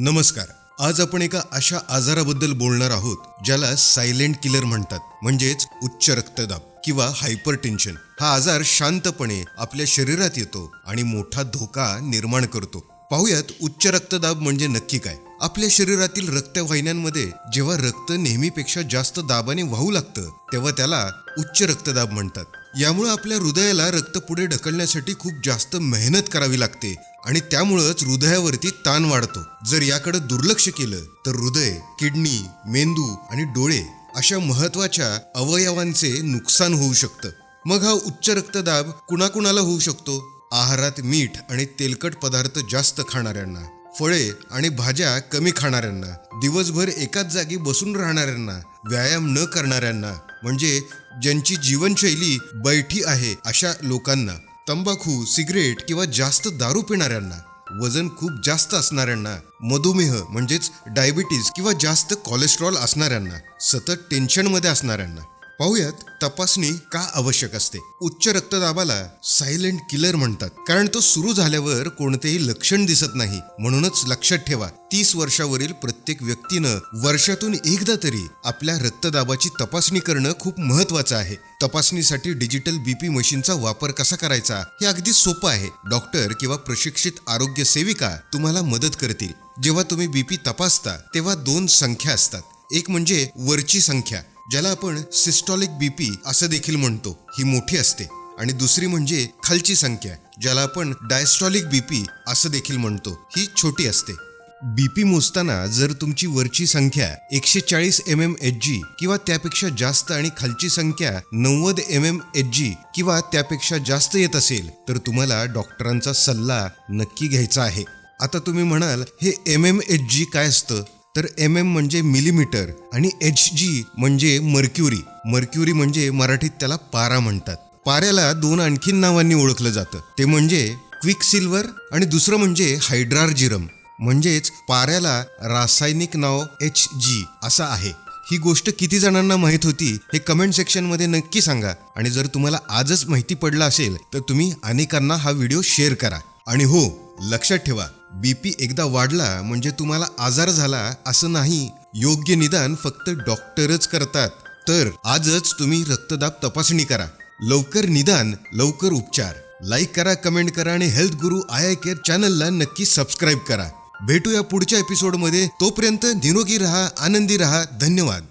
नमस्कार. आज आपण एका अशा आजाराबद्दल बोलणार आहोत ज्याला सायलेंट किलर म्हणतात. म्हणजेच उच्च रक्तदाब किंवा हायपर टेन्शन हा आजार शांतपणे आपल्या शरीरात येतो आणि मोठा धोका निर्माण करतो. पाहुयात उच्च रक्तदाब म्हणजे नक्की काय? आपल्या शरीरातील रक्तवाहिन्यांमध्ये जेव्हा रक्त नेहमीपेक्षा जास्त दाबाने वाहू लागतं तेव्हा त्याला उच्च रक्तदाब म्हणतात. यामुळं आपल्या हृदयाला रक्त पुढे ढकलण्यासाठी खूप जास्त मेहनत करावी लागते आणि त्यामुळंच हृदयावरती ताण वाढतो. जर याकडे दुर्लक्ष केलं तर हृदय किडनी मेंदू आणि डोळे अशा महत्त्वाच्या अवयवांचे नुकसान होऊ शकतं. मग हा उच्च रक्तदाब कुणाकुणाला होऊ शकतो? आहारात मीठ आणि तेलकट पदार्थ जास्त खाणाऱ्यांना फळे आणि भाज्या कमी खाणाऱ्यांना दिवसभर एकाच जागी बसून राहणाऱ्यांना व्यायाम न करणाऱ्यांना म्हणजे ज्यांची जीवनशैली बैठी आहे अशा लोकांना. तंबाखू सिगरेट किंवा जास्त दारू पिणाऱ्यांना. वजन खूप जास्त असणाऱ्यांना. मधुमेह म्हणजेच डायबिटीज किंवा जास्त कोलेस्ट्रॉल असणाऱ्यांना. सतत टेन्शनमध्ये असणाऱ्यांना. पाहूयात तपासणी का आवश्यक असते. उच्च रक्तदाबाला सायलेंट किलर म्हणतात. कारण तो सुरू झाल्यावर कोणतेही लक्षण दिसत नाही. म्हणूनच लक्षात ठेवा तीस वर्षावरील प्रत्येक व्यक्तीनं वर्षातून एकदा तरी आपल्या रक्तदाबाची तपासणी करणं खूप महत्वाचं आहे. तपासणीसाठी डिजिटल बीपी मशीनचा वापर कसा करायचा हे अगदी सोपं आहे. डॉक्टर किंवा प्रशिक्षित आरोग्य सेविका तुम्हाला मदत करतील. जेव्हा तुम्ही बीपी तपासता तेव्हा दोन संख्या असतात. एक म्हणजे वरची संख्या. ज्याला आपण सिस्टॉलिक बीपी असं देखील म्हणतो ही मोठी असते. आणि दुसरी म्हणजे खालची संख्या ज्याला आपण डायस्टॉलिक बीपी असं देखील म्हणतो ही छोटी असते. बीपी मोजताना जर तुमची वरची संख्या एकशे चाळीस एम एम एच जी किंवा त्यापेक्षा जास्त आणि खालची संख्या नव्वद एम एम एच जी किंवा त्यापेक्षा जास्त येत असेल तर तुम्हाला डॉक्टरांचा सल्ला नक्की घ्यायचा आहे. आता तुम्ही म्हणाल हे एम एम एच जी काय असतं? तर एम एम म्हणजे मिलीमीटर आणि एच जी म्हणजे मर्क्युरी मर्क्युरी म्हणजे मराठीत त्याला पारा म्हणतात. पाऱ्याला दोन आणखीन नावांनी ओळखलं जातं. ते म्हणजे क्विक सिल्वर आणि दुसरं म्हणजे हायड्रार्जिरम म्हणजेच पाऱ्याला रासायनिक नाव एच जी असं आहे. ही गोष्ट किती जणांना माहीत होती हे कमेंट सेक्शनमध्ये नक्की सांगा. आणि जर तुम्हाला आजच माहिती पडलं असेल तर तुम्ही अनेकांना हा व्हिडिओ शेअर करा. आणि हो लक्षात ठेवा बीपी एकदा वाढला म्हणजे तुम्हाला आजार झाला असं नाही. योग्य निदान फक्त डॉक्टरच करतात. तर आजच तुम्ही रक्तदाब तपासणी करा. लवकर निदान लवकर उपचार. लाईक करा कमेंट करा आणि health Guru I I care चॅनलला नक्की सबस्क्राईब करा. भेटूया पुढच्या एपिसोडमध्ये तोपर्यंत निरोगी रहा आनंदी रहा. धन्यवाद.